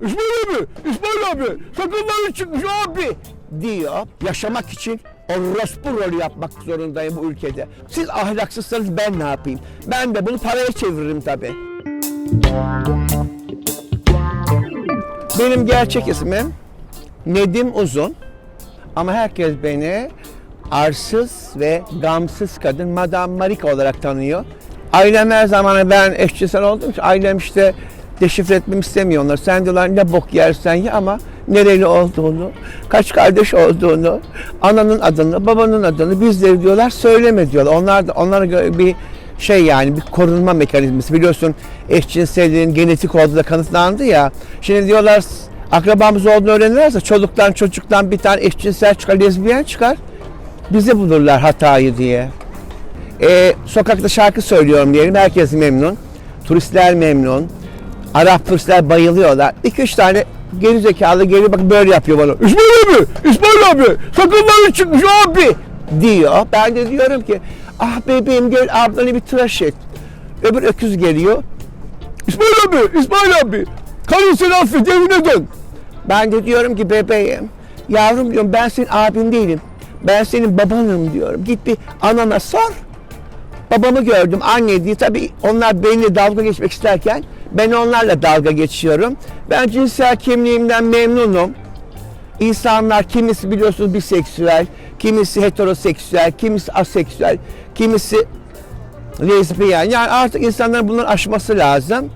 İsmail abi, İsmail abi, sakınları çıkmış abi diyor. Yaşamak için orospu rolü yapmak zorundayım bu ülkede. Siz ahlaksızsanız ben ne yapayım? Ben de bunu paraya çeviririm tabii. Benim gerçek ismim Nedim Uzun. Ama herkes beni arsız ve gamsız kadın Madame Marika olarak tanıyor. Ailem her zaman ben eşcinsel olduğum için ailem işte deşifre etmemi istemiyor onlar. Sen diyorlar ne bok yersen ye ama nereli olduğunu, kaç kardeş olduğunu, ananın adını, babanın adını bizleri diyorlar söyleme diyorlar. Onlar da onlara göre bir şey yani bir korunma mekanizması. Biliyorsun eşcinselliğin genetik olduğu da kanıtlandı ya. Şimdi diyorlar akrabamız olduğunu öğrenirlerse çoluktan çocuktan bir tane eşcinsel çıkar, lezbiyen çıkar. Bizi bulurlar hatayı diye. Ee, sokakta şarkı söylüyorum diyelim. Herkes memnun. Turistler memnun. Arap turistler bayılıyorlar. 2-3 tane geri zekalı geliyor bak böyle yapıyor bana. İsmail abi, İsmail abi sakınları çıkmış abi diyor. Ben de diyorum ki ah bebeğim gel ablanı bir tıraş et. Öbür öküz geliyor. İsmail abi, İsmail abi karın seni affet evine dön. Ben de diyorum ki bebeğim yavrum diyorum ben senin abin değilim. Ben senin babanım diyorum. Git bir anana sor. Babamı gördüm anne diye. Tabii onlar benimle dalga geçmek isterken ben onlarla dalga geçiyorum. Ben cinsel kimliğimden memnunum. İnsanlar kimisi biliyorsunuz biseksüel, kimisi heteroseksüel, kimisi aseksüel, kimisi lezbiyen. Yani artık insanların bunları aşması lazım.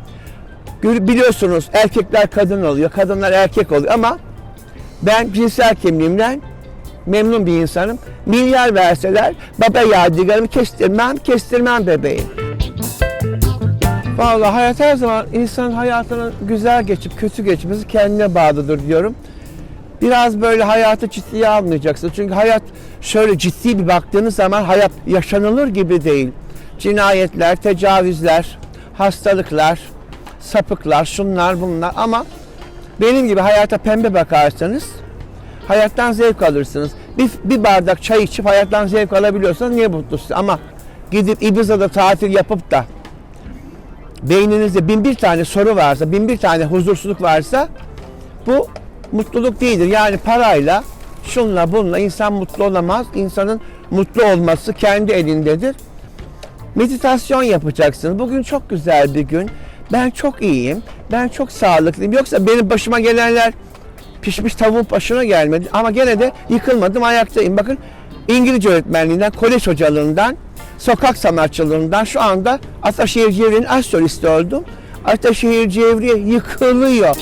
Biliyorsunuz erkekler kadın oluyor, kadınlar erkek oluyor ama ben cinsel kimliğimden memnun bir insanım. Milyar verseler baba yadigarımı kestirmem, kestirmem bebeğim. Vallahi hayat her zaman insanın hayatının güzel geçip kötü geçmesi kendine bağlıdır diyorum. Biraz böyle hayatı ciddiye almayacaksın. Çünkü hayat şöyle ciddi bir baktığınız zaman hayat yaşanılır gibi değil. Cinayetler, tecavüzler, hastalıklar, sapıklar, şunlar bunlar ama benim gibi hayata pembe bakarsanız hayattan zevk alırsınız. Bir, bir bardak çay içip hayattan zevk alabiliyorsanız niye mutlusunuz? Ama gidip Ibiza'da tatil yapıp da beyninizde bin bir tane soru varsa, bin bir tane huzursuzluk varsa bu mutluluk değildir. Yani parayla, şunla bununla insan mutlu olamaz. İnsanın mutlu olması kendi elindedir. Meditasyon yapacaksınız. Bugün çok güzel bir gün. Ben çok iyiyim. Ben çok sağlıklıyım. Yoksa benim başıma gelenler pişmiş tavuğun başına gelmedi. Ama gene de yıkılmadım. Ayaktayım. Bakın İngilizce öğretmenliğinden, kolej hocalığından, sokak sanatçılığından şu anda Ataşehir Cevri'nin az solisti oldum. Ataşehir Cevri yıkılıyor.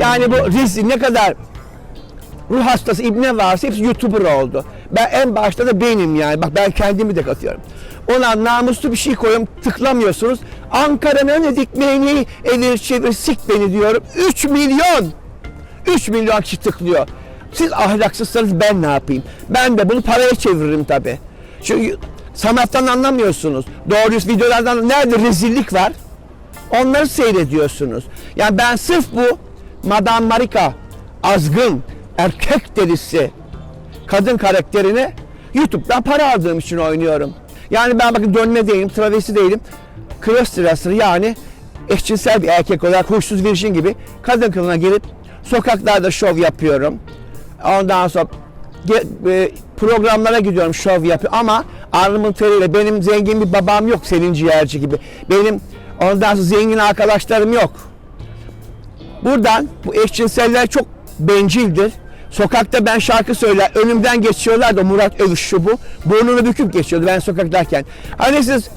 Yani bu rezil ne kadar ruh hastası ibne varsa hepsi YouTuber oldu. Ben en başta da benim yani. Bak ben kendimi de katıyorum. Ona namuslu bir şey koyuyorum tıklamıyorsunuz. Ankara'nın ne dikmeyi elir çevir sik beni diyorum. 3 milyon. 3 milyon kişi tıklıyor. Siz ahlaksızsanız ben ne yapayım? Ben de bunu paraya çeviririm tabi. Çünkü sanattan anlamıyorsunuz. Doğru videolardan nerede rezillik var? Onları seyrediyorsunuz. Yani ben sırf bu Madame Marika azgın erkek delisi kadın karakterini YouTube'dan para aldığım için oynuyorum. Yani ben bakın dönme değilim, travesti değilim. Sırasını yani eşcinsel bir erkek olarak huysuz virjin gibi kadın kılığına gelip sokaklarda şov yapıyorum. Ondan sonra e, programlara gidiyorum şov yapıyor ama alnımın teriyle benim zengin bir babam yok Selin Ciğerci gibi. Benim ondan sonra zengin arkadaşlarım yok. Buradan bu eşcinseller çok bencildir. Sokakta ben şarkı söyler, önümden geçiyorlar da Murat Övüş şu bu. Burnunu büküp geçiyordu ben sokaktayken. Hani siz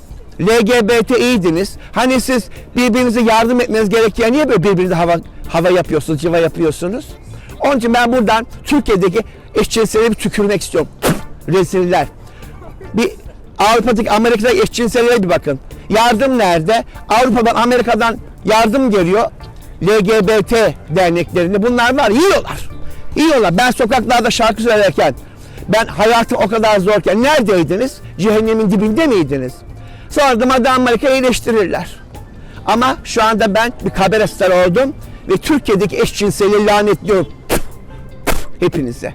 LGBTİ'diniz. Hani siz birbirinize yardım etmeniz gerekiyor. Niye böyle birbirinize hava, hava yapıyorsunuz, civa yapıyorsunuz? Onun için ben buradan Türkiye'deki eşcinsellere bir tükürmek istiyorum. Reziller. Bir Avrupa'daki Amerika'daki eşcinsellere bir bakın. Yardım nerede? Avrupa'dan Amerika'dan yardım geliyor. LGBT derneklerinde bunlar var. Yiyorlar. Yiyorlar. Ben sokaklarda şarkı söylerken ben hayatım o kadar zorken neredeydiniz? Cehennemin dibinde miydiniz? Sonra da Madame Amerika eleştirirler. Ama şu anda ben bir kabere star oldum ve Türkiye'deki eşcinseli lanetliyorum. Hepinize.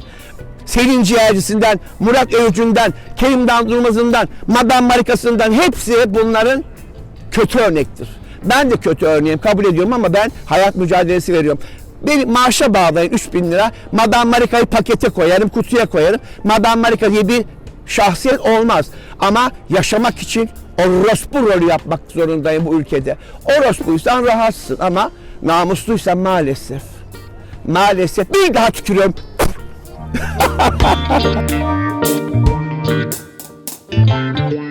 Selin Ciğercisi'nden, Murat Övücü'nden, Kerim Durmaz'ından, Madame Marika'sından hepsi bunların kötü örnektir. Ben de kötü örneğim kabul ediyorum ama ben hayat mücadelesi veriyorum. Beni maaşa bağlayın 3000 lira. Madame Marika'yı pakete koyarım, kutuya koyarım. Madame Marika diye bir şahsiyet olmaz. Ama yaşamak için orospu rolü yapmak zorundayım bu ülkede. Orospuysan rahatsın ama namusluysan maalesef. Maalesef bir daha tükürüyorum. Yeah.